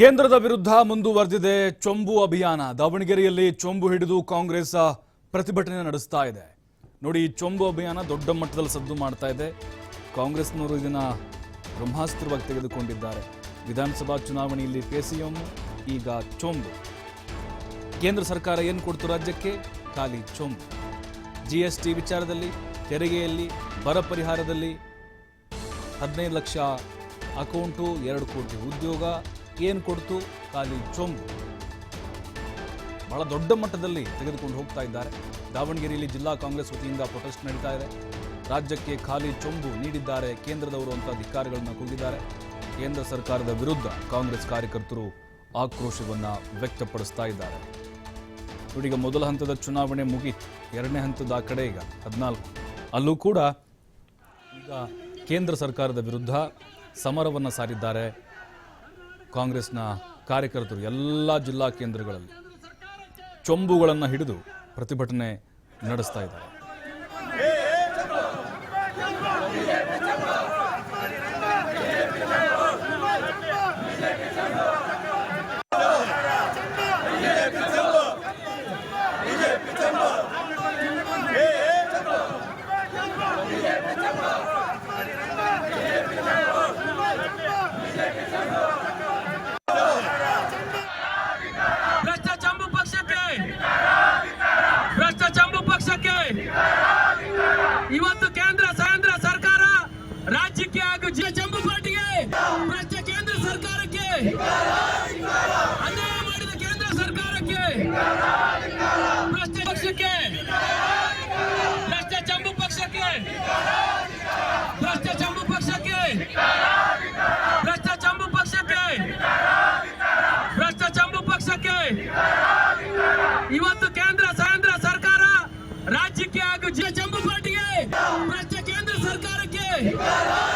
ಕೇಂದ್ರದ ವಿರುದ್ಧ ಮುಂದುವರೆದಿದೆ ಚೊಂಬು ಅಭಿಯಾನ. ದಾವಣಗೆರೆಯಲ್ಲಿ ಚೊಂಬು ಹಿಡಿದು ಕಾಂಗ್ರೆಸ್ ಪ್ರತಿಭಟನೆ ನಡೆಸ್ತಾ ಇದೆ. ನೋಡಿ, ಈ ಚೊಂಬು ಅಭಿಯಾನ ದೊಡ್ಡ ಮಟ್ಟದಲ್ಲಿ ಸದ್ದು ಮಾಡ್ತಾ ಇದೆ. ಕಾಂಗ್ರೆಸ್ನವರು ಇದನ್ನ ಬ್ರಹ್ಮಾಸ್ತ್ರವಾಗಿ ತೆಗೆದುಕೊಂಡಿದ್ದಾರೆ. ವಿಧಾನಸಭಾ ಚುನಾವಣೆಯಲ್ಲಿ ಕೆಸಿಎಂ ಈಗ ಚೊಂಬು. ಕೇಂದ್ರ ಸರ್ಕಾರ ಏನು ಕೊಡ್ತು ರಾಜ್ಯಕ್ಕೆ? ಖಾಲಿ ಚೊಂಬು. ಜಿ ಎಸ್ ಟಿ ವಿಚಾರದಲ್ಲಿ, ತೆರಿಗೆಯಲ್ಲಿ, ಬರ ಪರಿಹಾರದಲ್ಲಿ ಹದಿನೈದು ಲಕ್ಷ ಅಕೌಂಟು, ಎರಡು ಕೋಟಿ ಉದ್ಯೋಗ ಏನು ಕೊಡ್ತು? ಖಾಲಿ ಚೊಂಬು ಬಹಳ ದೊಡ್ಡ ಮಟ್ಟದಲ್ಲಿ ತೆಗೆದುಕೊಂಡು ಹೋಗ್ತಾ ಇದ್ದಾರೆ. ದಾವಣಗೆರೆಯಲ್ಲಿ ಜಿಲ್ಲಾ ಕಾಂಗ್ರೆಸ್ ವತಿಯಿಂದ ಪ್ರೊಟೆಸ್ಟ್ ನಡೀತಾ ಇದೆ. ರಾಜ್ಯಕ್ಕೆ ಖಾಲಿ ಚೊಂಬು ನೀಡಿದ್ದಾರೆ ಕೇಂದ್ರದವರು ಅಂತ ಧಿಕ್ಕಾರಗಳನ್ನು ಕೂಗಿದ್ದಾರೆ. ಕೇಂದ್ರ ಸರ್ಕಾರದ ವಿರುದ್ಧ ಕಾಂಗ್ರೆಸ್ ಕಾರ್ಯಕರ್ತರು ಆಕ್ರೋಶವನ್ನ ವ್ಯಕ್ತಪಡಿಸ್ತಾ ಇದ್ದಾರೆ. ಇವರಿಗೆ ಮೊದಲ ಹಂತದ ಚುನಾವಣೆ ಮುಗೀತು. ಎರಡನೇ ಹಂತದ ಆ ಕಡೆ ಈಗ ಹದಿನಾಲ್ಕು. ಅಲ್ಲೂ ಕೂಡ ಈಗ ಕೇಂದ್ರ ಸರ್ಕಾರದ ವಿರುದ್ಧ ಸಮರವನ್ನು ಸಾರಿದ್ದಾರೆ ಕಾಂಗ್ರೆಸ್ನ ಕಾರ್ಯಕರ್ತರು ಎಲ್ಲ ಜಿಲ್ಲಾ ಕೇಂದ್ರಗಳಲ್ಲಿ ಚೊಂಬುಗಳನ್ನು ಹಿಡಿದು ಪ್ರತಿಭಟನೆ ನಡೆಸ್ತಾ ಇದ್ದಾರೆ ಭ್ರಷ್ಟ ಚಂಬು ಪಕ್ಷಕ್ಕೆ ಭ್ರಷ್ಟ ಚಂಬು ಪಕ್ಷಕ್ಕೆ ಇವತ್ತು ಕೇಂದ್ರ ಕೇಂದ್ರ ಸರ್ಕಾರ ರಾಜ್ಯಕ್ಕೆ ಹಾಗೂ ಜಂಬು ಚಂಬು ಪಾರ್ಟಿಗೆ ಭ್ರಷ್ಟ ಕೇಂದ್ರ ಸರ್ಕಾರಕ್ಕೆ, ಅನ್ಯಾಯ ಮಾಡಿದ ಕೇಂದ್ರ ಸರ್ಕಾರಕ್ಕೆ ಭ್ರಷ್ಟ ಪಕ್ಷಕ್ಕೆ ಭ್ರಷ್ಟ ಜಂಬು ಪಕ್ಷಕ್ಕೆ ಭ್ರಷ್ಟ ಚಂಬು ಪಕ್ಷಕ್ಕೆ ಭ್ರಷ್ಟ ಚಂಬು ಪಕ್ಷಕ್ಕೆ ಭ್ರಷ್ಟ ಚಂಬು ಪಕ್ಷಕ್ಕೆ, ಇವತ್ತು ಕೇಂದ್ರ ಕೇಂದ್ರ ಸರ್ಕಾರ ರಾಜ್ಯಕ್ಕೆ ಹಾಗೂ ಜಿ- ಚಂಬು